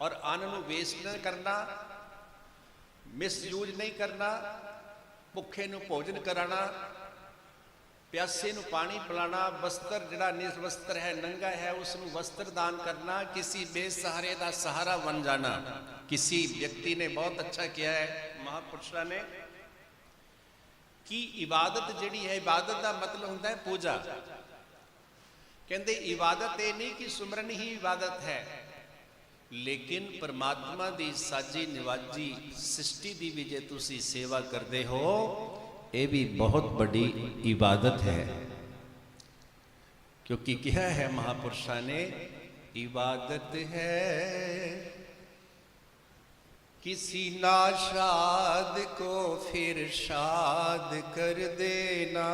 ਔਰ ਅੰਨ ਨੂੰ ਵੇਸਟ ਨਾ ਕਰਨਾ ਮਿਸਯੂਜ਼ ਨਹੀਂ ਕਰਨਾ, ਭੁੱਖੇ ਨੂੰ ਭੋਜਨ ਕਰਾਣਾ ਪਿਆਸੇ ਨੂੰ ਪਾਣੀ ਪਿਲਾਣਾ ਵਸਤਰ ਜਿਹੜਾ ਨਿਰਵਸਤਰ ਹੈ, ਨੰਗਾ ਹੈ ਉਸ ਨੂੰ ਵਸਤਰ ਦਾਨ ਕਰਨਾ, ਕਿਸੇ ਬੇਸਹਾਰੇ ਦਾ ਸਹਾਰਾ ਬਣ ਜਾਣਾ। ਕਿਸੇ ਵਿਅਕਤੀ ਨੇ ਬਹੁਤ ਅੱਛਾ ਕਿਹਾ ਹੈ, ਮਹਾਪੁਰਸ਼ਾਂ ਨੇ, ਕਿ ਇਬਾਦਤ ਜਿਹੜੀ ਹੈ, ਇਬਾਦਤ ਦਾ ਮਤਲਬ ਹੁੰਦਾ ਹੈ ਪੂਜਾ। ਕਹਿੰਦੇ ਇਬਾਦਤ ਇਹ ਨਹੀਂ ਕਿ ਸੁਮਰਨ ਹੀ ਇਬਾਦਤ ਹੈ। ਲੇਕਿਨ ਪਰਮਾਤਮਾ ਦੀ ਸਾਜੀ ਨਿਵਾਜੀ ਸ੍ਰਿਸ਼ਟੀ ਦੀ ਵੀ ਜੇ ਤੁਸੀਂ ਸੇਵਾ ਕਰਦੇ ਹੋ ਇਹ ਵੀ ਬਹੁਤ ਵੱਡੀ ਇਬਾਦਤ ਹੈ ਕਿਉਂਕਿ ਕਿਹਾ ਹੈ ਮਹਾਪੁਰਸ਼ਾਂ ਨੇ ਇਬਾਦਤ ਹੈ किसी नाशाद को फिर शाद कर देना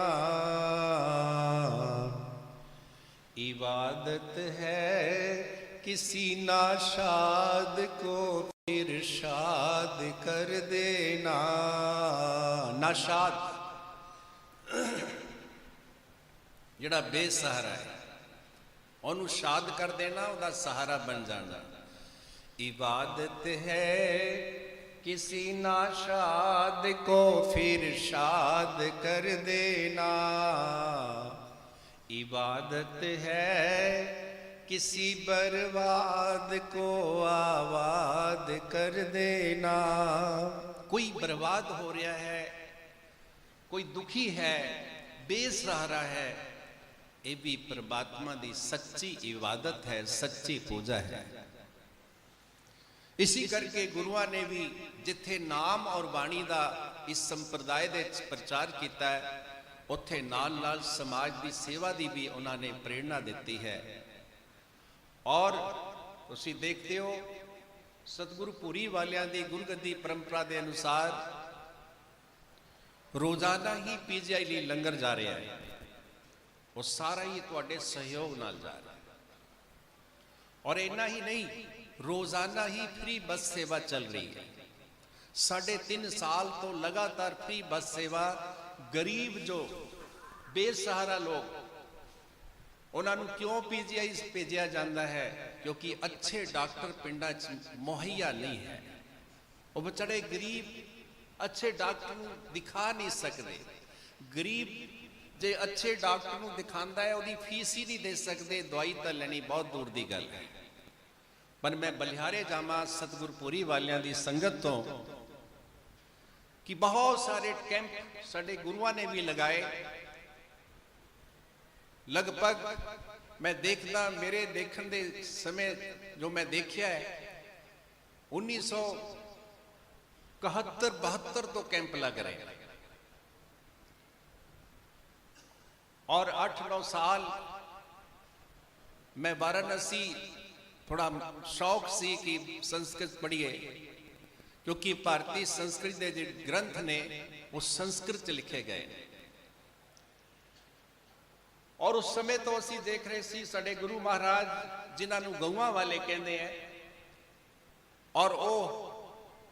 इबादत है किसी नाशाद को फिर शाद कर देना नाशाद ਜਿਹੜਾ ਬੇਸਹਾਰਾ ਹੈ ਉਹਨੂੰ ਸ਼ਾਦ ਕਰ ਦੇਣਾ ਉਹਦਾ ਸਹਾਰਾ ਬਣ ਜਾਣਾ इबादत है किसी नाशाद को फिर शाद कर देना इबादत है किसी बर्बाद को आबाद कर देना कोई बर्बाद हो रहा है कोई दुखी है बेसहारा है ये भी परमात्मा की सच्ची इबादत है सच्ची पूजा है ਇਸੀ ਕਰਕੇ ਗੁਰੂਆਂ ਨੇ ਵੀ ਜਿੱਥੇ ਨਾਮ ਔਰ ਬਾਣੀ ਦਾ ਇਸ ਸੰਪਰਦਾਇ ਦੇ ਵਿੱਚ ਪ੍ਰਚਾਰ ਕੀਤਾ ਹੈ ਉੱਥੇ ਨਾਲ ਨਾਲ ਸਮਾਜ ਦੀ ਸੇਵਾ ਦੀ ਵੀ ਉਹਨਾਂ ਨੇ ਪ੍ਰੇਰਣਾ ਦਿੱਤੀ ਹੈ ਔਰ ਤੁਸੀਂ ਦੇਖਦੇ ਹੋ, ਸਤਿਗੁਰੂ ਪੂਰੀ ਵਾਲਿਆਂ ਦੀ ਗੁਰਗੱਦੀ ਪਰੰਪਰਾ ਦੇ ਅਨੁਸਾਰ ਰੋਜ਼ਾਨਾ ਹੀ ਪੀਜੀਆਈ ਲਈ ਲੰਗਰ ਜਾ ਰਿਹਾ ਹੈ। ਉਹ ਸਾਰਾ ਹੀ ਤੁਹਾਡੇ ਸਹਿਯੋਗ ਨਾਲ ਜਾ ਰਿਹਾ ਹੈ। ਔਰ ਇੰਨਾ ਹੀ ਨਹੀਂ, ਰੋਜ਼ਾਨਾ ਹੀ ਫ੍ਰੀ ਬੱਸ ਸੇਵਾ ਚੱਲ ਰਹੀ ਹੈ। ਸਾਢੇ 3 ਸਾਲ ਤੋਂ ਲਗਾਤਾਰ ਫ੍ਰੀ ਬੱਸ ਸੇਵਾ ਗਰੀਬ ਜੋ ਬੇਸਹਾਰਾ ਲੋਕ ਉਹਨਾਂ ਨੂੰ ਕਿਉਂ ਪੀਜੀਆਈ ਭੇਜਿਆ ਜਾਂਦਾ ਹੈ? ਕਿਉਂਕਿ ਅੱਛੇ ਡਾਕਟਰ ਪਿੰਡਾਂ 'ਚ ਮੁਹੱਈਆ ਨਹੀਂ ਹੈ। ਉਹ ਵਿਚਾਰੇ ਗਰੀਬ, ਅੱਛੇ ਡਾਕਟਰ ਨੂੰ ਦਿਖਾ ਨਹੀਂ ਸਕਦੇ। ਗਰੀਬ ਜੇ ਅੱਛੇ ਡਾਕਟਰ ਨੂੰ ਦਿਖਾਉਂਦਾ ਹੈ, ਉਹਦੀ ਫੀਸ ਹੀ ਨਹੀਂ ਦੇ ਸਕਦੇ। ਦਵਾਈ ਤਾਂ ਲੈਣੀ ਬਹੁਤ ਦੂਰ ਦੀ ਗੱਲ ਹੈ। ਪਰ ਮੈਂ ਬਲਿਹਾਰੇ ਜਾਵਾਂ ਸਤਿਗੁਰਪੁਰੀ ਵਾਲਿਆਂ ਦੀ ਸੰਗਤ ਤੋਂ ਕਿ ਬਹੁਤ ਸਾਰੇ ਕੈਂਪ ਸਾਡੇ ਗੁਰੂਆਂ ਨੇ ਵੀ ਲਗਾਏ। ਲਗਭਗ ਮੈਂ ਦੇਖਦਾ, ਮੇਰੇ ਦੇਖਣ ਦੇ ਸਮੇਂ ਜੋ ਮੈਂ ਦੇਖਿਆ ਹੈ 1971 72 ਤੋਂ ਕੈਂਪ ਲੱਗ ਰਹੇ ਔਰ 8-9 ਸਾਲ ਮੈਂ ਵਾਰਾਣਸੀ ਥੋੜਾ ਸ਼ੌਕ ਸੀ ਕਿ ਸੰਸਕ੍ਰਿਤ ਪੜ੍ਹੀਏ, ਕਿਉਂਕਿ ਭਾਰਤੀ ਸੰਸਕ੍ਰਿਤ ਦੇ ਜਿਹੜੇ ਗ੍ਰੰਥ ਨੇ, ਉਹ ਸੰਸਕ੍ਰਿਤ ਚ ਲਿਖੇ ਗਏ ਔਰ ਉਸ ਸਮੇਂ ਤੋਂ ਅਸੀਂ ਦੇਖ ਰਹੇ ਸੀ ਸਾਡੇ ਗੁਰੂ ਮਹਾਰਾਜ ਜਿਨ੍ਹਾਂ ਨੂੰ ਗਊਆਂ ਵਾਲੇ ਕਹਿੰਦੇ ਆ ਔਰ ਉਹ,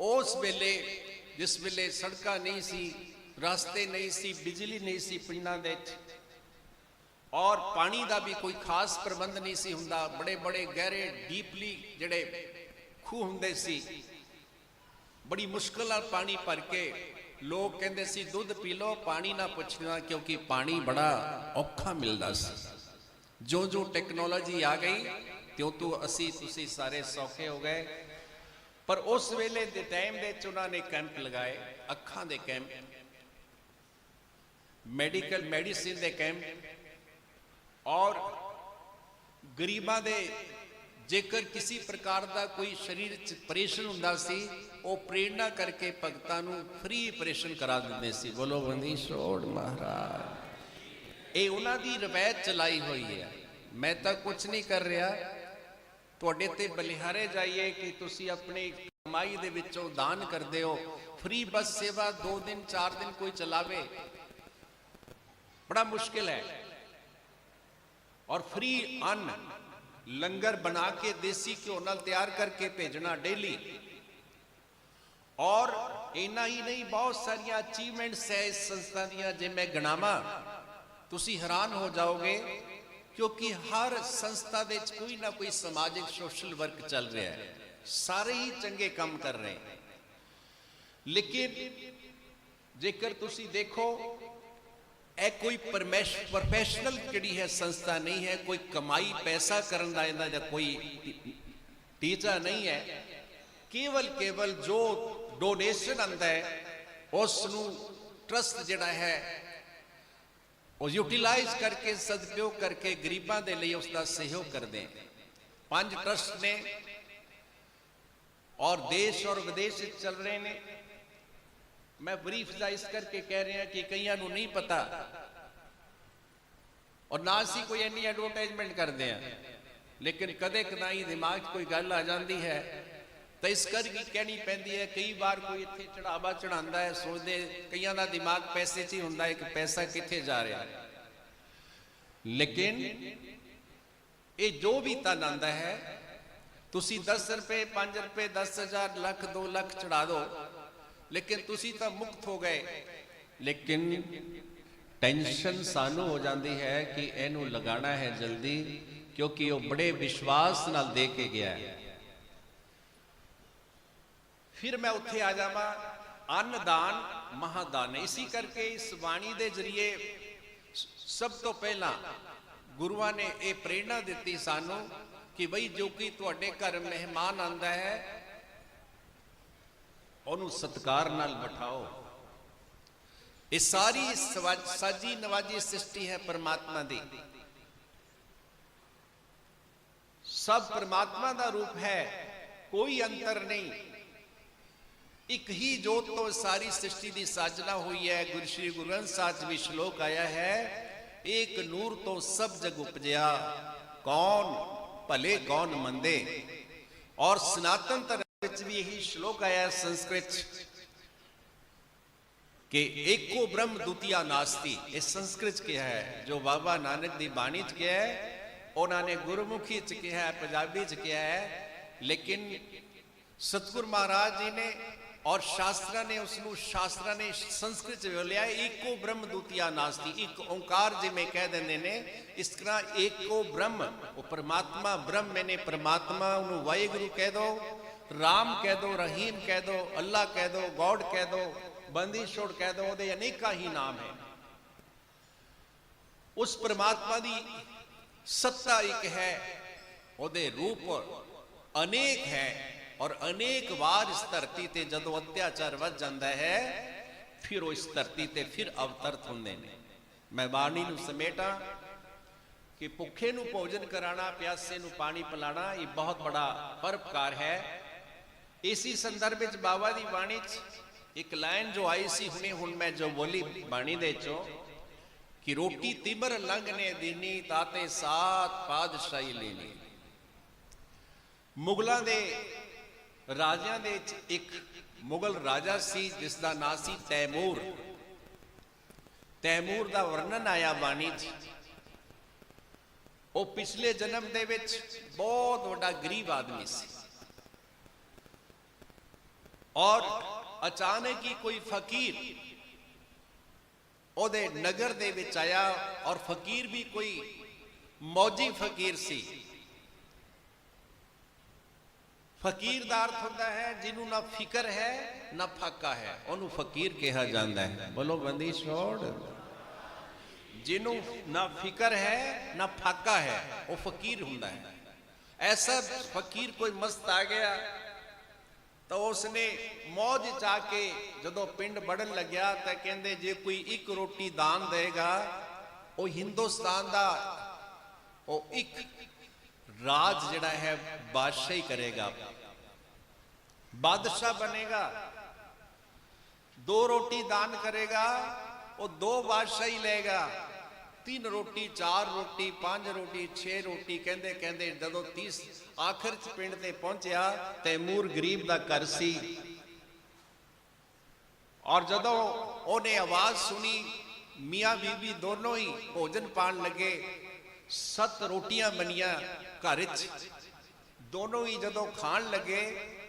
ਉਸ ਵੇਲੇ, ਜਿਸ ਵੇਲੇ ਸੜਕਾਂ ਨਹੀਂ ਸੀ, ਰਸਤੇ ਨਹੀਂ ਸੀ, ਬਿਜਲੀ ਨਹੀਂ ਸੀ ਪਿੰਡਾਂ ਦੇ ਵਿੱਚ, ਔਰ ਪਾਣੀ ਦਾ ਵੀ ਕੋਈ ਖਾਸ ਪ੍ਰਬੰਧ ਨਹੀਂ ਸੀ ਹੁੰਦਾ, ਬੜੇ ਬੜੇ ਗਹਿਰੇ, ਡੀਪਲੀ ਜਿਹੜੇ ਖੂਹ ਹੁੰਦੇ ਸੀ, ਬੜੀ ਮੁਸ਼ਕਲ ਨਾਲ ਪਾਣੀ ਭਰ ਕੇ ਲੋਕ ਕਹਿੰਦੇ ਸੀ, ਦੁੱਧ ਪੀ ਲਓ, ਪਾਣੀ ਨਾ ਪੁੱਛਣਾ, ਕਿਉਂਕਿ ਪਾਣੀ ਬੜਾ ਔਖਾ ਮਿਲਦਾ ਸੀ। ਜੋ ਜੋ ਟੈਕਨੋਲੋਜੀ ਆ ਗਈ ਤਿਉਂ ਤੋਂ ਅਸੀਂ, ਤੁਸੀਂ ਸਾਰੇ ਸੌਖੇ ਹੋ ਗਏ। ਪਰ ਉਸ ਵੇਲੇ ਦੇ ਟਾਈਮ ਦੇ ਵਿੱਚ ਉਹਨਾਂ ਨੇ ਕੈਂਪ ਲਗਾਏ, ਅੱਖਾਂ ਦੇ ਕੈਂਪ। ਮੈਡੀਕਲ, ਮੈਡੀਸਿਨ ਦੇ ਕੈਂਪ। ਔਰ ਗਰੀਬਾਂ ਦੇ ਜੇਕਰ ਕਿਸੇ ਪ੍ਰਕਾਰ ਦਾ ਕੋਈ ਸਰੀਰ ਚ ਆਪਰੇਸ਼ਨ ਹੁੰਦਾ ਸੀ, ਉਹ ਪ੍ਰੇਰਣਾ ਕਰਕੇ ਭਗਤਾਂ ਨੂੰ ਫ੍ਰੀ ਆਪਰੇਸ਼ਨ ਕਰਾ ਦਿੰਦੇ ਸੀ। ਬੋਲੋ ਬੰਦੀ, ਛੋੜ ਮਹਾਰਾਜ। ਇਹ ਉਹਨਾਂ ਦੀ ਰਵਾਇਤ ਚਲਾਈ ਹੋਈ ਹੈ। ਮੈਂ ਤਾਂ ਕੁਝ ਨਹੀਂ ਕਰ ਰਿਹਾ। ਤੁਹਾਡੇ ਤੇ ਬਲਿਹਾਰੇ ਜਾਈਏ ਕਿ ਤੁਸੀਂ ਆਪਣੀ ਕਮਾਈ ਦੇ ਵਿੱਚੋਂ ਦਾਨ ਕਰਦੇ ਹੋ। ਫ੍ਰੀ ਬੱਸ ਸੇਵਾ 2 ਦਿਨ 4 ਦਿਨ ਕੋਈ ਚਲਾਵੇ। ਬੜਾ ਮੁਸ਼ਕਿਲ ਹੈ। ਔਰ ਫ੍ਰੀ ਅੰਨ ਲੰਗਰ ਬਣਾ ਕੇ ਦੇਸੀ ਘਿਓ ਨਾਲ ਤਿਆਰ ਕਰਕੇ ਭੇਜਣਾ ਡੇਲੀ ਔਰ ਇਨਾ ਹੀ ਨਹੀਂ, ਬਹੁਤ ਸਾਰੀਆਂ ਅਚੀਵਮੈਂਟਸ ਹੈ ਇਸ ਸੰਸਥਾ ਦੀਆਂ ਜੇ ਮੈਂ ਗਣਾਵਾਂ, ਤੁਸੀਂ ਹੈਰਾਨ ਹੋ ਜਾਓਗੇ, ਕਿਉਂਕਿ ਹਰ ਸੰਸਥਾ ਦੇ ਵਿੱਚ ਕੋਈ ਨਾ ਕੋਈ ਸਮਾਜਿਕ ਸੋਸ਼ਲ ਵਰਕ ਚੱਲ ਰਿਹਾ ਹੈ। ਸਾਰੇ ਹੀ ਚੰਗੇ ਕੰਮ ਕਰ ਰਹੇ। ਲੇਕਿਨ ਜੇਕਰ ਤੁਸੀਂ ਦੇਖੋ ਇਹ ਕੋਈ ਪ੍ਰੋਫੈਸ਼ਨਲ ਜਿਹੜੀ ਹੈ ਸੰਸਥਾ ਨਹੀਂ ਹੈ, ਕੋਈ ਕਮਾਈ ਪੈਸਾ ਕਰਨ ਦਾ ਇਹਦਾ ਜਾਂ ਕੋਈ ਟੀਚਾ ਨਹੀਂ ਹੈ। ਕੇਵਲ ਕੇਵਲ ਜੋ ਡੋਨੇਸ਼ਨ ਆਂਦਾ ਹੈ ਉਸ ਨੂੰ ਟਰਸਟ ਜਿਹੜਾ ਹੈ, ਉਹ ਯੂਟਿਲਾਈਜ਼ ਕਰਕੇ, ਸਦਉਪਯੋਗ ਕਰਕੇ ਗਰੀਬਾਂ ਦੇ ਲਈ ਉਸ ਦਾ ਸਹਿਯੋਗ ਕਰਦੇ ਪੰਜ ਟਰਸਟ ਨੇ ਔਰ ਦੇਸ਼ ਔਰ ਵਿਦੇਸ਼ ਵਿੱਚ ਚੱਲ ਰਹੇ ਨੇ। ਮੈਂ ਬਰੀਫ ਦਾ ਇਸ ਕਰਕੇ ਕਹਿ ਰਿਹਾ ਕਿ ਕਈਆਂ ਨੂੰ ਨਹੀਂ ਪਤਾ। ਔਰ ਨਾ ਅਸੀਂ ਕੋਈ ਇੰਨੀ ਐਡਵਰਟਾਈਜ਼ਮੈਂਟ ਕਰਦੇ ਆ ਲੇਕਿਨ ਕਦੇ ਕਦਾਈ ਦਿਮਾਗ 'ਚ ਕੋਈ ਗੱਲ ਆ ਜਾਂਦੀ ਹੈ। ਤਾਂ ਇਸ ਕਰਕੇ ਕਹਿਣੀ ਪੈਂਦੀ ਹੈ, ਕਈ ਵਾਰ ਕੋਈ ਇੱਥੇ ਚੜਾਵਾ ਚੜਾਉਂਦਾ ਹੈ, ਸੋਚਦੇ ਕਈਆਂ ਦਾ ਦਿਮਾਗ ਪੈਸੇ 'ਚ ਹੀ ਹੁੰਦਾ ਹੈ ਕਿ ਪੈਸਾ ਕਿੱਥੇ ਜਾ ਰਿਹਾ। ਲੇਕਿਨ ਇਹ ਜੋ ਵੀ ਤਨ ਆਂਦਾ ਹੈ, ਤੁਸੀਂ 10 ਰੁਪਏ 5 ਰੁਪਏ 10000 ਲੱਖ 2 ਲੱਖ ਚੜਾ ਦਿਓ। ਲੇਕਿਨ ਤੁਸੀਂ ਤਾਂ ਮੁਕਤ ਹੋ ਗਏ। ਲੇਕਿਨ ਟੈਨਸ਼ਨ ਸਾਨੂੰ ਹੋ ਜਾਂਦੀ ਹੈ ਕਿ ਇਹਨੂੰ ਲਗਾਉਣਾ ਹੈ ਜਲਦੀ ਕਿਉਂਕਿ ਉਹ ਬੜੇ ਵਿਸ਼ਵਾਸ ਨਾਲ ਦੇ ਕੇ ਗਿਆ ਹੈ। ਫਿਰ ਮੈਂ ਉੱਥੇ ਆ ਜਾਵਾਂ। ਅੰਨਦਾਨ ਮਹਾਦਾਨ ਇਸੇ ਕਰਕੇ ਇਸ ਬਾਣੀ ਦੇ ਜ਼ਰੀਏ ਸਭ ਤੋਂ ਪਹਿਲਾਂ ਗੁਰੂਆਂ ਨੇ ਇਹ ਪ੍ਰੇਰਣਾ ਦਿੱਤੀ ਸਾਨੂੰ ਕਿ ਬਈ ਜੋ ਕਿ ਤੁਹਾਡੇ ਘਰ ਮਹਿਮਾਨ ਆਂਦਾ ਹੈ ਉਹਨੂੰ ਸਤਕਾਰ ਨਾਲ ਬਿਠਾਓ। ਇਹ ਸਾਰੀ ਸਾਜੀ ਨਵਾਜੀ ਸ੍ਰਿਸ਼ਟੀ ਹੈ ਪਰਮਾਤਮਾ ਦੀ। ਸਭ ਪਰਮਾਤਮਾ ਦਾ ਰੂਪ ਹੈ, ਕੋਈ ਅੰਤਰ ਨਹੀਂ। ਇੱਕ ਹੀ ਜੋਤ ਤੋਂ ਸਾਰੀ ਸ੍ਰਿਸ਼ਟੀ ਦੀ ਸਾਜਨਾ ਹੋਈ ਹੈ। ਗੁਰੂ ਸ਼੍ਰੀ ਗੁਰੂ ਗ੍ਰੰਥ ਸਾਹਿਬ 'ਚ ਵੀ ਸ਼ਲੋਕ ਆਇਆ ਹੈ, ਏਕ ਨੂਰ ਤੋਂ ਸਭ ਜਗ ਉਪਜਿਆ, ਕੌਣ ਭਲੇ ਕੌਣ ਮੰਦੇ? ਔਰ ਸਨਾਤਨ ਧਰਮ ਵਿੱਚ ਵੀ ਇਹੀ ਸ਼ਲੋਕ ਆਇਆ ਸੰਸਕ੍ਰਿਤ 'ਚ ਕਿ ਏਕੋ ਬ੍ਰਹਮ ਦੁਤੀਆ ਨਾਸਤੀ। ਇਹ ਸੰਸਕ੍ਰਿਤ ਕਿਹਾ ਹੈ, ਜੋ ਬਾਬਾ ਨਾਨਕ ਦੀ ਬਾਣੀ 'ਚ ਕਿਹਾ ਹੈ, ਉਹਨਾਂ ਨੇ ਗੁਰਮੁਖੀ 'ਚ ਕਿਹਾ ਹੈ, ਪੰਜਾਬੀ 'ਚ ਕਿਹਾ ਹੈ, ਲੇਕਿਨ ਸਤਿਗੁਰ ਮਹਾਰਾਜ ਜੀ ਨੇ ਔਰ ਸ਼ਾਸਤਰਾਂ ਨੇ ਉਸ ਨੂੰ ਸ਼ਾਸਤਰਾਂ ਨੇ ਸੰਸਕ੍ਰਿਤ ਚ ਬੋਲਿਆ, ਏਕੋ ਬ੍ਰਹਮ ਦੁਤੀਆ ਨਾਸਤੀ। ਇੱਕ ਓੰਕਾਰ ਜਿਵੇਂ ਕਹਿ ਦਿੰਦੇ ਨੇ, ਇਸ ਤਰ੍ਹਾਂ ਏਕੋ ਬ੍ਰਹਮ, ਉਹ ਪਰਮਾਤਮਾ ਬ੍ਰਹਮ ਮੈਨੇ ਪਰਮਾਤਮਾ ਉਹਨੂੰ ਵਾਹਿਗੁਰੂ ਕਹਿ ਦੋ ਰਾਮ ਕਹਿ ਦੋ ਰਹੀਮ ਕਹਿ ਦੋ ਅੱਲਾ ਕਹਿ ਦੋ ਗੋਡ ਕਹਿ ਦੋ ਬੰਦੀ ਛੋੜ ਕਹਿ ਦੋ ਉਹਦੇ ਅਨੇਕਾਂ ਹੀ ਨਾਮ ਹੈ ਉਸ ਪਰਮਾਤਮਾ ਦੀ ਸੱਤਾ ਇੱਕ ਹੈ ਉਹਦੇ ਰੂਪ ਅਨੇਕ ਹੈ ਔਰ ਅਨੇਕ ਵਾਰ ਇਸ ਧਰਤੀ ਤੇ ਜਦੋਂ ਅਤਿਆਚਾਰ ਵੱਧ ਜਾਂਦਾ ਹੈ ਫਿਰ ਉਹ ਇਸ ਧਰਤੀ ਤੇ ਫਿਰ ਅਵਤਰਤ ਹੁੰਦੇ ਨੇ ਮੈਂ ਬਾਣੀ ਨੂੰ ਸਮੇਟਾਂ ਕਿ ਭੁੱਖੇ ਨੂੰ ਭੋਜਨ ਕਰਾਣਾ ਪਿਆਸੇ ਨੂੰ ਪਾਣੀ ਪਿਲਾਣਾ ਇਹ ਬਹੁਤ ਬੜਾ ਪਰਪਕਾਰ ਹੈ ਇਸੀ ਸੰਦਰਭ ਵਿੱਚ ਬਾਬਾ ਦੀ ਬਾਣੀ 'ਚ ਇੱਕ ਲਾਈਨ ਜੋ ਆਈ ਸੀ, ਹੁਣੇ ਹੁਣ ਮੈਂ ਜੋ ਬੋਲੀ ਬਾਣੀ ਦੇ ਚੋਂ, ਕਿ ਰੋਟੀ ਤਿਬਰ ਲੰਗ ਨੇ ਤਾਤੇ ਸਾਤ ਪਾਦਸ਼ਾਹੀ ਲੈਣੀ ਮੁਗਲਾਂ ਦੇ ਰਾਜਿਆਂ ਦੇ ਵਿੱਚ ਇੱਕ ਮੁਗਲ ਰਾਜਾ ਸੀ, ਜਿਸ ਦਾ ਨਾਂ ਸੀ ਤੈਮੂਰ। ਤੈਮੂਰ ਦਾ ਵਰਣਨ ਆਇਆ ਬਾਣੀ 'ਚ। ਉਹ ਪਿਛਲੇ ਜਨਮ ਦੇ ਵਿੱਚ ਬਹੁਤ ਵੱਡਾ ਗਰੀਬ ਆਦਮੀ ਸੀ। ਔਰ ਅਚਾਨਕ ਹੀ ਕੋਈ ਫਕੀਰ ਉਹਦੇ ਨਗਰ ਦੇ ਵਿੱਚ ਆਇਆ ਔਰ ਫਕੀਰ ਵੀ ਕੋਈ ਮੌਜੀ ਫਕੀਰ ਸੀ। ਫਕੀਰ ਦਾ ਅਰਥ ਹੁੰਦਾ ਹੈ, ਜਿਹਨੂੰ ਨਾ ਫਿਕਰ ਹੈ, ਨਾ ਫਾਕਾ ਹੈ। ਉਹਨੂੰ ਫਕੀਰ ਕਿਹਾ ਜਾਂਦਾ ਹੈ। ਬੋਲੋ ਬੰਦੀ ਛੋੜ। ਜਿਹਨੂੰ ਨਾ ਫਿਕਰ ਹੈ, ਨਾ ਫਾਕਾ ਹੈ, ਉਹ ਫਕੀਰ ਹੁੰਦਾ ਹੈ। ਐਸਾ ਫਕੀਰ ਕੋਈ ਮਸਤ ਆ ਗਿਆ ਤਾਂ ਉਸਨੇ ਮੌਜ ਚਾ ਕੇ ਜਦੋਂ ਪਿੰਡ ਬੜਨ ਲੱਗਿਆ ਤਾਂ ਕਹਿੰਦੇ ਜੇ ਕੋਈ ਇੱਕ ਰੋਟੀ ਦਾਨ ਦੇਗਾ ਉਹ ਹਿੰਦੁਸਤਾਨ ਦਾ ਉਹ ਇੱਕ ਰਾਜ ਜਿਹੜਾ ਹੈ ਬਾਦਸ਼ਾਹੀ ਕਰੇਗਾ। ਬਾਦਸ਼ਾਹ ਬਣੇਗਾ, ਦੋ ਰੋਟੀ ਦਾਨ ਕਰੇਗਾ, ਉਹ ਦੋ ਬਾਦਸ਼ਾਹੀ ਲਏਗਾ। ਤਿੰਨ ਰੋਟੀ, ਚਾਰ ਰੋਟੀ, ਪੰਜ ਰੋਟੀ, ਛੇ ਰੋਟੀ ਕਹਿੰਦੇ ਕਹਿੰਦੇ ਜਦੋਂ 30 ਆਖਰ ਚ ਪਿੰਡ ਤੇ ਪਹੁੰਚਿਆ ਤੈਮੂਰ ਗਰੀਬ ਦਾ ਘਰ ਸੀ। ਔਰ ਜਦੋਂ ਉਹਨੇ ਆਵਾਜ਼ ਸੁਣੀ, ਮੀਆਂ ਬੀਬੀ ਦੋਨੋਂ ਹੀ ਭੋਜਨ ਪਾਣ ਲੱਗੇ, ਸੱਤ ਰੋਟੀਆਂ ਬਣੀਆਂ ਘਰ ਵਿੱਚ ਦੋਨੋਂ ਹੀ ਜਦੋਂ ਖਾਣ ਲੱਗੇ,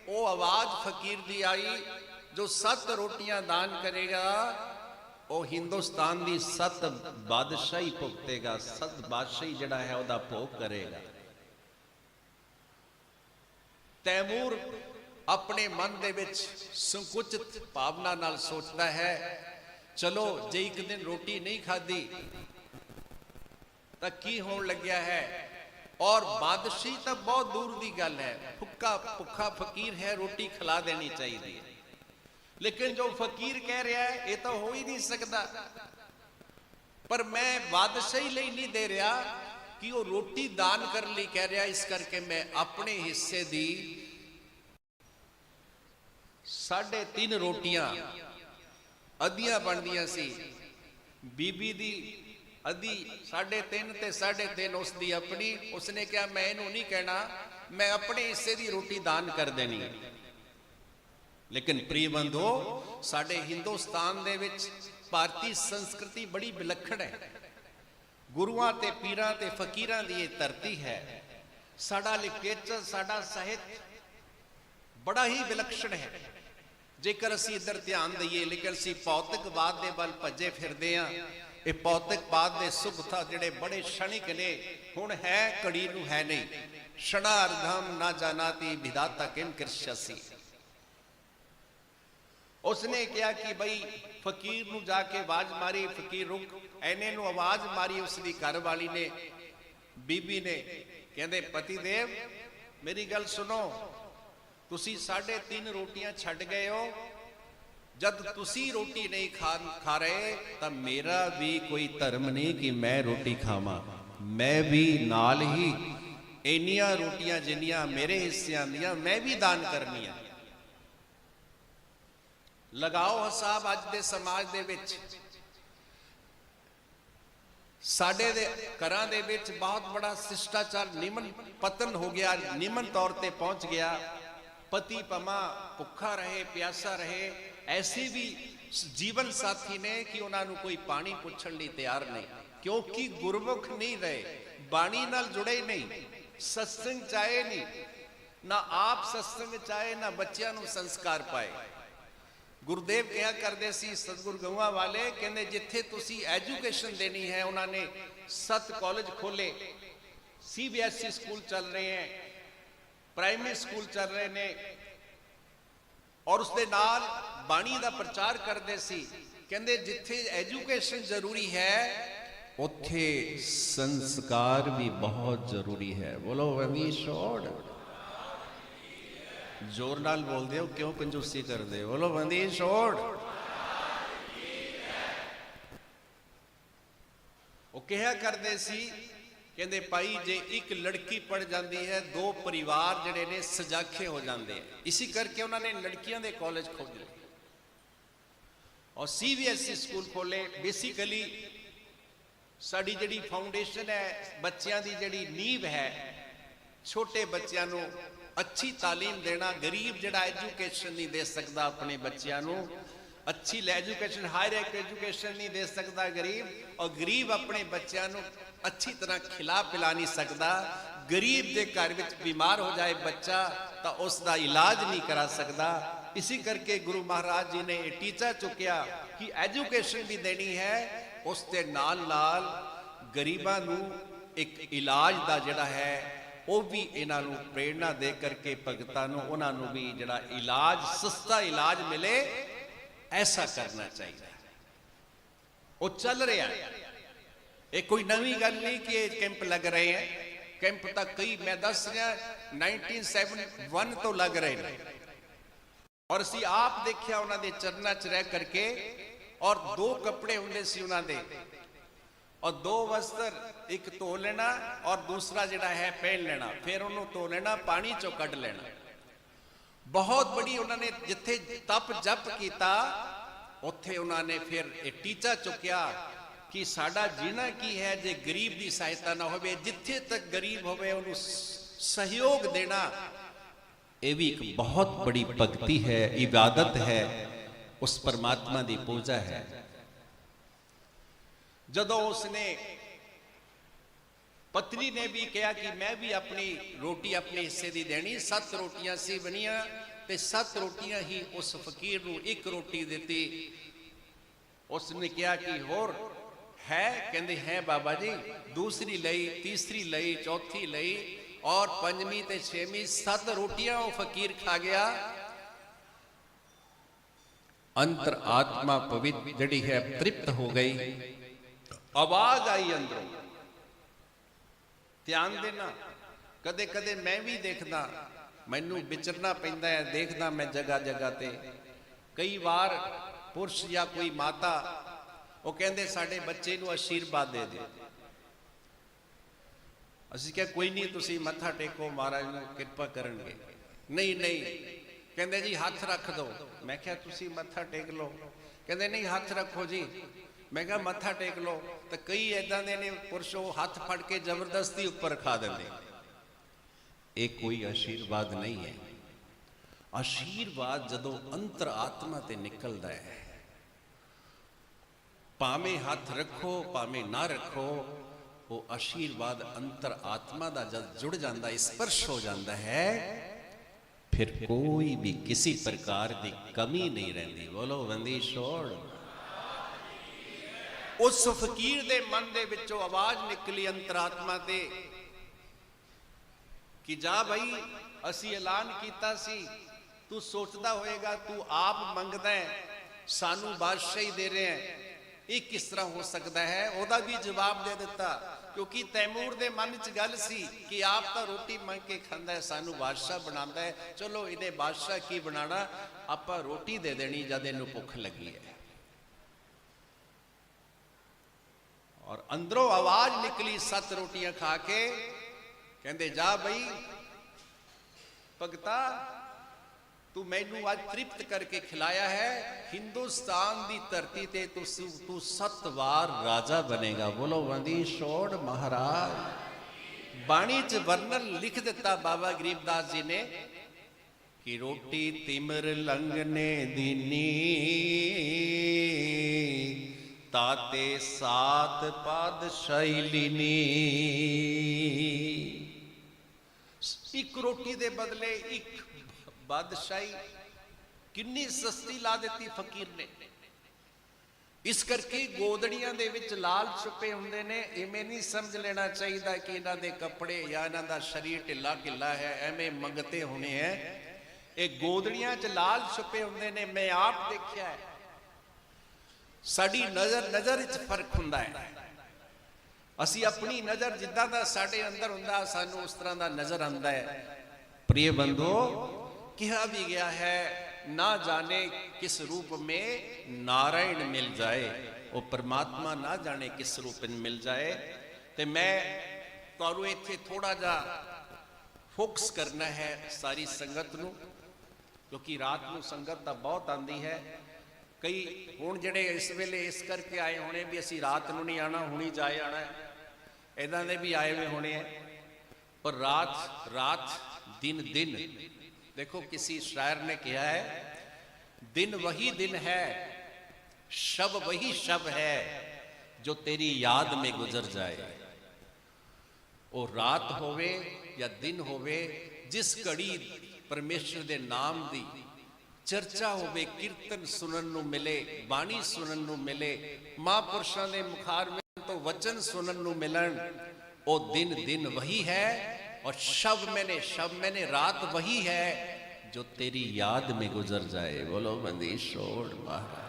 ਉਹ ਆਵਾਜ਼ ਫਕੀਰ ਦੀ ਆਈ, ਜੋ ਸੱਤ ਰੋਟੀਆਂ ਦਾਨ ਕਰੇਗਾ ਉਹ ਹਿੰਦੁਸਤਾਨ ਦੀ ਸੱਤ ਬਾਦਸ਼ਾਹੀ ਭੁਗਤੇਗਾ, ਸੱਤ ਬਾਦਸ਼ਾਹੀ ਜਿਹੜਾ ਹੈ ਉਹਦਾ ਭੋਗ ਕਰੇਗਾ। ਤੈਮੂਰ ਆਪਣੇ ਮਨ ਦੇ ਵਿੱਚ ਸੰਕੁਚਿਤ ਭਾਵਨਾ ਨਾਲ ਸੋਚਦਾ ਹੈ, ਚਲੋ, ਜੇ ਇੱਕ ਦਿਨ ਰੋਟੀ ਨਹੀਂ ਖਾਧੀ, ਤਾਂ ਕੀ ਹੋਣ ਲੱਗਿਆ ਹੈ? ਔਰ ਬਾਦਸ਼ਾਹੀ ਤਾਂ ਬਹੁਤ ਦੂਰ ਦੀ ਗੱਲ ਹੈ। ਭੁੱਖਾ ਭੁੱਖਾ ਫਕੀਰ ਹੈ, ਰੋਟੀ ਖਿਲਾ ਦੇਣੀ ਚਾਹੀਦੀ ਹੈ। ਲੇਕਿਨ ਜੋ ਫਕੀਰ ਕਹਿ ਰਿਹਾ ਹੈ, ਇਹ ਤਾਂ ਹੋ ਹੀ ਨਹੀਂ ਸਕਦਾ। ਪਰ ਮੈਂ ਬਾਦਸ਼ਾਹੀ ਲਈ ਨਹੀਂ ਦੇ ਰਿਹਾ ਕਿ ਉਹ ਰੋਟੀ ਦਾਨ ਕਰਨ ਲਈ ਕਹਿ ਰਿਹਾ, ਇਸ ਕਰਕੇ ਮੈਂ ਆਪਣੇ ਹਿੱਸੇ ਦੀ ਸਾਢੇ ਤਿੰਨ ਰੋਟੀਆਂ ਅੱਧੀਆਂ ਬਣਦੀਆਂ ਸੀ। ਬੀਬੀ ਦੀ ਅੱਧੀ ਸਾਢੇ ਤਿੰਨ ਤੇ ਸਾਢੇ ਤਿੰਨ ਉਸ ਦੀ ਆਪਣੀ, ਉਸਨੇ ਕਿਹਾ, ਮੈਂ ਇਹਨੂੰ ਨਹੀਂ ਕਹਿਣਾ, ਮੈਂ ਆਪਣੇ ਹਿੱਸੇ ਦੀ ਰੋਟੀ ਦਾਨ ਕਰ ਦੇਣੀ ਲੇਕਿਨ ਪ੍ਰੀ ਬੰਧੋ, ਸਾਡੇ ਹਿੰਦੁਸਤਾਨ ਦੇ ਵਿੱਚ ਭਾਰਤੀ ਸੰਸਕ੍ਰਿਤੀ ਬੜੀ ਵਿਲੱਖਣ ਹੈ। ਗੁਰੂਆਂ ਤੇ ਪੀਰਾਂ ਤੇ ਫਕੀਰਾਂ ਦੀ ਇਹ ਧਰਤੀ ਹੈ। ਸਾਡਾ ਲਿਟਰੇਚਰ ਸਾਡਾ ਸਾਹਿਤ ਬੜਾ ਹੀ ਵਿਲੱਖਣ ਹੈ। ਜੇਕਰ ਅਸੀਂ ਇੱਧਰ ਧਿਆਨ ਦਈਏ, ਲੇਕਿਨ ਅਸੀਂ ਭੌਤਿਕਵਾਦ ਦੇ ਵੱਲ ਭੱਜੇ ਫਿਰਦੇ ਆ ਇਹ ਭੌਤਿਕਵਾਦ ਦੇ ਸੁਖ ਜਿਹੜੇ ਬੜੇ ਸ਼ਣਿਕ ਨੇ, ਹੁਣ ਹੈ ਘੜੀ ਨੂੰ ਹੈ ਨਹੀਂ। ਸ਼ਣਾਰਧਮ ਨਾ ਜਾਣਾਤੀ ਵਿਦਾਤਾ ਕਿਨ ਕਿਰਸ਼ਸੀ ਉਸਨੇ ਕਿਹਾ ਕਿ ਬਈ ਫਕੀਰ ਨੂੰ ਜਾ ਕੇ ਆਵਾਜ਼ ਮਾਰੀ, ਫਕੀਰ ਰੁਕ, ਐਨੇ ਨੂੰ ਆਵਾਜ਼ ਮਾਰੀ ਉਸ ਦੀ ਘਰ ਵਾਲੀ ਨੇ, ਬੀਬੀ ਨੇ, ਕਹਿੰਦੇ, ਪਤੀ ਦੇਵ, ਮੇਰੀ ਗੱਲ ਸੁਣੋ, ਤੁਸੀਂ ਸਾਢੇ ਤਿੰਨ ਰੋਟੀਆਂ ਛੱਡ ਗਏ ਹੋ, ਜਦ ਤੁਸੀਂ ਰੋਟੀ ਨਹੀਂ ਖਾ ਖਾ ਰਹੇ, ਤਾਂ ਮੇਰਾ ਵੀ ਕੋਈ ਧਰਮ ਨਹੀਂ ਕਿ ਮੈਂ ਰੋਟੀ ਖਾਵਾਂ। ਮੈਂ ਵੀ ਨਾਲ ਹੀ ਇੰਨੀਆਂ ਰੋਟੀਆਂ ਜਿੰਨੀਆਂ ਮੇਰੇ ਹਿੱਸਿਆਂ ਦੀਆਂ, ਮੈਂ ਵੀ ਦਾਨ ਕਰਨੀਆਂ। ਲਗਾਓ ਹਿਸਾਬ ਅੱਜ ਦੇ ਸਮਾਜ ਦੇ ਵਿੱਚ। ਸਾਡੇ ਦੇ ਘਰਾਂ ਦੇ ਵਿੱਚ ਬਹੁਤ ਬੜਾ ਸਿਸ਼ਟਾਚਾਰ ਨਿਮਨ ਪਤਨ ਹੋ ਗਿਆ, ਨਿਮਨ ਤੌਰ ਤੇ ਪਹੁੰਚ ਗਿਆ। ਪਤੀ ਪਮਾ ਭੁੱਖਾ ਰਹੇ, ਪਿਆਸਾ ਰਹੇ, ਐਸੀ ਵੀ ਜੀਵਨ ਸਾਥੀ ਨੇ ਕਿ ਉਹਨਾਂ ਨੂੰ ਕੋਈ ਪਾਣੀ ਪੁੱਛਣ ਲਈ ਤਿਆਰ ਨਹੀਂ। ਕਿਉਂਕਿ ਗੁਰਮੁਖ ਨਹੀਂ ਰਹੇ, ਬਾਣੀ ਨਾਲ ਜੁੜੇ ਨਹੀਂ, ਸਤਸੰਗ ਚਾਹੇ ਨਹੀਂ, ਨਾ ਆਪ ਸਤਸੰਗ ਚਾਹੇ, ਨਾ ਬੱਚਿਆਂ ਨੂੰ ਸੰਸਕਾਰ ਪਾਏ। ਗੁਰਦੇਵ ਕਿਹਾ ਕਰਦੇ ਸੀ, ਸਤਗੁਰ ਗਊਆਂ ਵਾਲੇ, ਕਹਿੰਦੇ ਜਿੱਥੇ ਤੁਸੀਂ ਐਜੂਕੇਸ਼ਨ ਦੇਣੀ ਹੈ, ਉਹਨਾਂ ਨੇ ਸਤ ਕਾਲਜ ਖੋਲੇ ਸੀਬੀਐਸਈ ਸਕੂਲ ਚੱਲ ਰਹੇ ਹੈ ਪ੍ਰਾਇਮਰੀ ਸਕੂਲ ਚੱਲ ਰਹੇ ਨੇ। ਔਰ ਉਸ ਦੇ ਨਾਲ ਬਾਣੀ ਦਾ ਪ੍ਰਚਾਰ ਕਰਦੇ ਸੀ। ਕਹਿੰਦੇ ਜਿੱਥੇ ਐਜੂਕੇਸ਼ਨ ਜ਼ਰੂਰੀ ਹੈ, ਉੱਥੇ ਸੰਸਕਾਰ ਵੀ ਬਹੁਤ ਜ਼ਰੂਰੀ ਹੈ। ਬੋਲੋ ਵੰਦੀ ਸ਼ੋੜ ਜ਼ੋਰ ਨਾਲ ਬੋਲਦੇ ਹੋ, ਕਿਉਂ ਕੰਜੂਸੀ ਕਰਦੇ ਹੋ? ਬੋਲੋ, ਬੰਦੀ ਛੋੜ। ਉਹ ਕਿਹਾ ਕਰਦੇ ਸੀ, ਕਹਿੰਦੇ ਭਾਈ, ਜੇ ਇੱਕ ਲੜਕੀ ਪੜ ਜਾਂਦੀ ਹੈ, ਦੋ ਪਰਿਵਾਰ ਜਿਹੜੇ ਨੇ ਸਜਾਖੇ ਹੋ ਜਾਂਦੇ ਆ। ਇਸੇ ਕਰਕੇ ਉਹਨਾਂ ਨੇ ਲੜਕੀਆਂ ਦੇ ਕਾਲਜ ਖੋਲ੍ਹੇ ਔਰ ਸੀਬੀਐਸਈ ਸਕੂਲ ਖੋਲੇ ਬੇਸਿਕਲੀ ਸਾਡੀ ਜਿਹੜੀ ਫਾਊਂਡੇਸ਼ਨ ਹੈ, ਬੱਚਿਆਂ ਦੀ ਜਿਹੜੀ ਨੀਂਹ ਹੈ ਛੋਟੇ ਬੱਚਿਆਂ ਨੂੰ ਅੱਛੀ ਤਾਲੀਮ ਦੇਣਾ, ਗਰੀਬ ਜਿਹੜਾ ਐਜੂਕੇਸ਼ਨ ਨਹੀਂ ਦੇ ਸਕਦਾ ਆਪਣੇ ਬੱਚਿਆਂ ਨੂੰ, ਅੱਛੀ ਐਜੂਕੇਸ਼ਨ ਹਾਇਰ ਐਜੂਕੇਸ਼ਨ ਨਹੀਂ ਦੇ ਸਕਦਾ ਗਰੀਬ, ਔਰ ਗਰੀਬ ਆਪਣੇ ਬੱਚਿਆਂ ਨੂੰ ਅੱਛੀ ਤਰ੍ਹਾਂ ਖਿਲਾ ਪਿਲਾ ਨਹੀਂ ਸਕਦਾ, ਗਰੀਬ ਦੇ ਘਰ ਵਿੱਚ ਬਿਮਾਰ ਹੋ ਜਾਏ ਬੱਚਾ, ਤਾਂ ਉਸ ਦਾ ਇਲਾਜ ਨਹੀਂ ਕਰਾ ਸਕਦਾ। ਇਸੇ ਕਰਕੇ ਗੁਰੂ ਮਹਾਰਾਜ ਜੀ ਨੇ ਇਹ ਟੀਚਾ ਚੁੱਕਿਆ ਕਿ ਐਜੂਕੇਸ਼ਨ ਵੀ ਦੇਣੀ ਹੈ ਉਸ ਦੇ ਨਾਲ ਨਾਲ ਗਰੀਬਾਂ ਨੂੰ ਇੱਕ ਇਲਾਜ ਦਾ ਜਿਹੜਾ ਹੈ ਉਹ ਵੀ ਇਹਨਾਂ ਨੂੰ ਪ੍ਰੇਰਣਾ ਦੇ ਕਰਕੇ ਭਗਤਾਂ ਨੂੰ, ਉਹਨਾਂ ਨੂੰ ਵੀ ਜਿਹੜਾ ਇਲਾਜ, ਸਸਤਾ ਇਲਾਜ ਮਿਲੇ, ਐਸਾ ਕਰਨਾ ਚਾਹੀਦਾ। ਉਹ ਚੱਲ ਰਿਹਾ ਹੈ। ਇਹ ਕੋਈ ਨਵੀਂ ਗੱਲ ਨਹੀਂ ਕਿ ਇਹ ਕੈਂਪ ਲੱਗ ਰਹੇ ਹੈ। ਕੈਂਪ ਤਾਂ ਕਈ, ਮੈਂ ਦੱਸ ਰਿਹਾ 1971 ਤੋਂ ਲੱਗ ਰਹੇ ਨੇ। ਔਰ ਅਸੀਂ ਆਪ ਦੇਖਿਆ ਉਹਨਾਂ ਦੇ ਚਰਨਾਂ 'ਚ ਰਹਿ ਕਰਕੇ, ਔਰ ਦੋ ਕੱਪੜੇ ਹੁੰਦੇ ਸੀ ਉਹਨਾਂ ਦੇ। ਔਰ ਦੋ ਵਸਤਰ, ਇੱਕ ਧੋ ਲੈਣਾ ਔਰ ਦੂਸਰਾ ਜਿਹੜਾ ਹੈ ਪਹਿਨ ਲੈਣਾ। ਫਿਰ ਉਹਨੂੰ ਧੋ ਲੈਣਾ, ਪਾਣੀ ਚੋਂ ਕੱਢ ਲੈਣਾ। ਬਹੁਤ ਬੜੀ ਉਹਨਾਂ ਨੇ ਜਿੱਥੇ ਤਪ ਜਪ ਕੀਤਾ, ਉੱਥੇ ਉਹਨਾਂ ਨੇ ਫਿਰ ਇਹ ਟੀਚਾ ਚੁੱਕਿਆ ਕਿ ਸਾਡਾ ਜੀਣਾ ਕੀ ਹੈ ਜੇ ਗਰੀਬ ਦੀ ਸਹਾਇਤਾ ਨਾ ਹੋਵੇ, ਜਿੱਥੇ ਤੱਕ ਗਰੀਬ ਹੋਵੇ ਉਹਨੂੰ ਸਹਿਯੋਗ ਦੇਣਾ। ਇਹ ਵੀ ਇੱਕ ਬਹੁਤ ਬੜੀ ਭਗਤੀ ਹੈ, ਇਬਾਦਤ ਹੈ, ਉਸ ਪਰਮਾਤਮਾ ਦੀ ਪੂਜਾ ਹੈ। ਜਦੋਂ ਉਸਨੇ ਪਤਨੀ ਨੇ ਵੀ ਕਿਹਾ ਕਿ ਮੈਂ ਵੀ ਆਪਣੀ ਰੋਟੀ ਆਪਣੇ ਹਿੱਸੇ ਦੀ ਦੇਣੀ ਸੱਤ ਰੋਟੀਆਂ ਸੀ ਬਣੀਆਂ ਤੇ ਸੱਤ ਰੋਟੀਆਂ ਹੀ ਉਸ ਫਕੀਰ ਨੂੰ ਇੱਕ ਰੋਟੀ ਦਿੱਤੀ ਉਸਨੇ ਕਿਹਾ ਕਿ ਹੋਰ ਹੈ ਕਹਿੰਦੇ ਹੈ ਬਾਬਾ ਜੀ ਦੂਸਰੀ ਲਈ ਤੀਸਰੀ ਲਈ ਚੌਥੀ ਲਈ ਔਰ ਪੰਜਵੀਂ ਤੇ ਛੇਵੀਂ ਸੱਤ ਰੋਟੀਆਂ ਉਹ ਫਕੀਰ ਖਾ ਗਿਆ ਅੰਤਰ ਆਤਮਾ ਪਵਿੱਤ ਜਿਹੜੀ ਹੈ ਤ੍ਰਿਪਤ ਹੋ ਗਈ ਆਵਾਜ਼ ਆਈ ਅੰਦਰੋਂ। ਧਿਆਨ ਦੇਣਾ। ਕਦੇ ਕਦੇ ਮੈਂ ਵੀ ਦੇਖਦਾ। ਮੈਨੂੰ ਵਿਚਰਨਾ ਪੈਂਦਾ ਹੈ, ਦੇਖਦਾ ਮੈਂ ਜਗ੍ਹਾ ਜਗ੍ਹਾ ਤੇ। ਕਈ ਵਾਰ ਪੁਰਸ਼ ਜਾਂ ਕੋਈ ਮਾਤਾ, ਉਹ ਕਹਿੰਦੇ, ਸਾਡੇ ਬੱਚੇ ਨੂੰ ਆਸ਼ੀਰਵਾਦ ਦੇ ਦਿਓ। ਅਸੀਂ ਕਿਹਾ, ਕੋਈ ਨਹੀਂ, ਤੁਸੀਂ ਮੱਥਾ ਟੇਕੋ, ਮਹਾਰਾਜ ਨੂੰ ਕਿਰਪਾ ਕਰਨਗੇ। ਨਹੀਂ ਨਹੀਂ। ਕਹਿੰਦੇ, ਜੀ, ਹੱਥ ਰੱਖ ਦਿਓ। ਮੈਂ ਕਿਹਾ, ਤੁਸੀਂ ਮੱਥਾ ਟੇਕ ਲਓ। ਕਹਿੰਦੇ, ਨਹੀਂ, ਹੱਥ ਰੱਖੋ ਜੀ। ਮੈਂ ਕਿਹਾ ਮੱਥਾ ਟੇਕ ਲਓ, ਤਾਂ ਕਈ ਐਦਾਂ ਦੇ ਨੇ ਪੁਰਸ਼ ਉਹ ਹੱਥ ਫੜ ਕੇ ਜ਼ਬਰਦਸਤੀ ਉੱਪਰ ਖਾ ਦਿੰਦੇ ਇਹ ਕੋਈ ਆਸ਼ੀਰਵਾਦ ਨਹੀਂ ਹੈ। ਆਸ਼ੀਰਵਾਦ ਜਦੋਂ ਅੰਤਰ ਆਤਮਾ ਤੇ ਨਿਕਲਦਾ ਹੈ, ਭਾਵੇਂ ਹੱਥ ਰੱਖੋ, ਭਾਵੇਂ ਨਾ ਰੱਖੋ, ਉਹ ਆਸ਼ੀਰਵਾਦ ਅੰਤਰ ਆਤਮਾ ਦਾ ਜਦ ਜੁੜ ਜਾਂਦਾ ਹੈ ਸਪਰਸ਼ ਹੋ ਜਾਂਦਾ ਹੈ, ਫਿਰ ਕੋਈ ਵੀ ਕਿਸੇ ਪ੍ਰਕਾਰ ਦੀ ਕਮੀ ਨਹੀਂ ਰਹਿੰਦੀ। ਬੋਲੋ, ਬੰਦੀ, ਛੋੜ। ਉਸ ਫਕੀਰ ਦੇ ਮਨ ਦੇ ਵਿੱਚੋਂ ਆਵਾਜ਼ ਨਿਕਲੀ ਅੰਤਰਾਤਮਾ ਤੇ ਕਿ ਜਾ ਭਾਈ ਅਸੀਂ ਐਲਾਨ ਕੀਤਾ ਸੀ, ਤੂੰ ਸੋਚਦਾ ਹੋਏਗਾ, ਤੂੰ ਆਪ ਮੰਗਦਾ ਹੈ, ਸਾਨੂੰ ਬਾਦਸ਼ਾਹੀ ਦੇ ਰਿਹਾ ਹੈ। ਇਹ ਕਿਸ ਤਰ੍ਹਾਂ ਹੋ ਸਕਦਾ ਹੈ? ਉਹਦਾ ਵੀ ਜਵਾਬ ਦੇ ਦਿੱਤਾ, ਕਿਉਂਕਿ ਤੈਮੂਰ ਦੇ ਮਨ 'ਚ ਗੱਲ ਸੀ ਕਿ ਆਪ ਤਾਂ ਰੋਟੀ ਮੰਗ ਕੇ ਖਾਂਦਾ ਹੈ, ਸਾਨੂੰ ਬਾਦਸ਼ਾਹ ਬਣਾਉਂਦਾ ਹੈ। ਚਲੋ, ਇਹਨੇ ਬਾਦਸ਼ਾਹ ਕੀ ਬਣਾਣਾ ਆਪਾਂ ਰੋਟੀ ਦੇ ਦੇਣੀ ਜਦ ਇਹਨੂੰ ਭੁੱਖ ਲੱਗੀ ਹੈ। ਔਰ ਅੰਦਰੋਂ ਆਵਾਜ਼ ਨਿਕਲੀ, ਸੱਤ ਰੋਟੀਆਂ ਖਾ ਕੇ। ਕਹਿੰਦੇ, ਜਾ ਬਈ, ਭਗਤਾ, ਤੂੰ ਮੈਨੂੰ ਅੱਜ ਤ੍ਰਿਪਤ ਕਰਕੇ ਖਿਲਾਇਆ ਹੈ। ਹਿੰਦੁਸਤਾਨ ਦੀ ਧਰਤੀ ਤੇ ਤੂੰ ਤੂੰ ਸੱਤ ਵਾਰ ਰਾਜਾ ਬਣੇਗਾ। ਬੋਲੋ, ਵੰਦੀ ਛੋੜ ਮਹਾਰਾਜ। ਬਾਣੀ ਚ ਵਰਣਨ ਲਿਖ ਦਿੱਤਾ ਬਾਬਾ ਗਰੀਬਦਾਸ ਜੀ ਨੇ ਕਿ ਰੋਟੀ ਤਿਮਰ ਲੰਗਨੇ ਦੀਨੀ ਤਾਤੇ ਸਾਤ ਪਾਦਸ਼ਾਹੀ ਲੀਨੀ। ਇੱਕ ਰੋਟੀ ਦੇ ਬਦਲੇ ਇੱਕ ਬਾਦਸ਼ਾਹੀ ਕਿੰਨੀ ਸਸਤੀ ਲਾ ਦਿੱਤੀ ਫਕੀਰ ਨੇ। ਇਸ ਕਰਕੇ ਗੋਦੜੀਆਂ ਦੇ ਵਿੱਚ ਲਾਲ ਛੁਪੇ ਹੁੰਦੇ ਨੇ ਐਵੇਂ ਨਹੀਂ ਸਮਝ ਲੈਣਾ ਚਾਹੀਦਾ ਕਿ ਇਹਨਾਂ ਦੇ ਕੱਪੜੇ ਜਾਂ ਇਹਨਾਂ ਦਾ ਸਰੀਰ ਢਿੱਲਾ ਢਿੱਲਾ ਹੈ, ਐਵੇਂ ਮੰਗਤੇ ਹੋਣੇ ਹੈ। ਇਹ ਗੋਦੜੀਆਂ 'ਚ ਲਾਲ ਛੁਪੇ ਹੁੰਦੇ ਨੇ, ਮੈਂ ਆਪ ਦੇਖਿਆ ਹੈ। ਸਾਡੀ ਨਜ਼ਰ ਨਜ਼ਰ ਵਿੱਚ ਫਰਕ ਹੁੰਦਾ ਹੈ ਅਸੀਂ ਆਪਣੀ ਨਜ਼ਰ ਜਿੱਦਾਂ ਦਾ ਸਾਡੇ ਅੰਦਰ ਹੁੰਦਾ ਸਾਨੂੰ ਉਸ ਤਰ੍ਹਾਂ ਦਾ ਨਜ਼ਰ ਆਉਂਦਾ ਹੈ प्रिय बंधु किया भी गया है ना जाने किस रूप में नारायण मिल जाए वो परमात्मा ना जाने किस रूप में मिल जाए ਤੇ ਮੈਂ ਤੁਹਾਨੂੰ ਇੱਥੇ ਥੋੜਾ ਜਿਹਾ ਫੋਕਸ ਕਰਨਾ ਹੈ ਸਾਰੀ ਸੰਗਤ ਨੂੰ ਕਿਉਂਕਿ ਰਾਤ ਨੂੰ ਸੰਗਤ ਤਾਂ ਬਹੁਤ ਆਂਦੀ ਹੈ ਕਈ ਹੁਣ ਜਿਹੜੇ ਇਸ ਵੇਲੇ ਇਸ ਕਰਕੇ ਆਏ ਹੋਣੇ ਵੀ ਅਸੀਂ ਰਾਤ ਨੂੰ ਨਹੀਂ ਆਣਾ ਹੁਣੀ ਜਾਏ ਆਣਾ ਇਦਾਂ ਦੇ ਵੀ ਆਏ ਹੋਏ ਹੋਣੇ ਹੈ ਪਰ ਰਾਤ ਰਾਤ दिन दिन देखो किसी शायर ने किया है दिन वही दिन है शब वही शब है जो तेरी याद में गुजर जाए ਉਹ ਰਾਤ ਹੋਵੇ ਜਾਂ ਦਿਨ ਹੋਵੇ ਜਿਸ ਘੜੀ ਪਰਮੇਸ਼ਰ ਦੇ ਨਾਮ ਦੀ ਚਰਚਾ ਹੋਵੇ ਕੀਰਤਨ ਸੁਣਨ ਨੂੰ ਮਿਲੇ ਬਾਣੀ ਸੁਣਨ ਨੂੰ ਮਿਲੇ ਮਹਾਂਪੁਰਸ਼ਾਂ ਦੇ ਮੁਖਾਰ ਤੋਂ ਵਚਨ ਸੁਣਨ ਨੂੰ ਮਿਲਣ ਉਹ ਦਿਨ ਦਿਨ ਵਹੀ ਹੈ और शब मैंने शब मैंने रात वही है जो तेरी याद में गुजर जाए बोलो बंदी छोड़ महाराज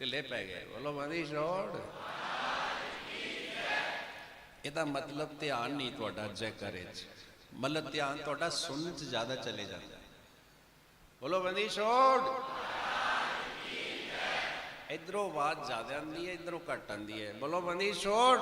ढिले पै गए बोलो बंदी छोड़ ਇਹਦਾ ਮਤਲਬ ਧਿਆਨ ਨਹੀਂ ਤੁਹਾਡਾ ਜੈਕਰੇ ਚ ਮਤਲਬ ਧਿਆਨ ਤੁਹਾਡਾ ਸੁਣਨ ਚ ਜ਼ਿਆਦਾ ਚਲੇ ਜਾਂਦਾ ਬੋਲੋ ਬੰਦੀ ਛੋੜ ਇਧਰੋਂ ਆਵਾਜ਼ ਜ਼ਿਆਦਾ ਆਉਂਦੀ ਹੈ, ਇਧਰੋਂ ਘੱਟ ਆਉਂਦੀ ਹੈ। ਬੋਲੋ ਬੰਦੀ ਛੋੜ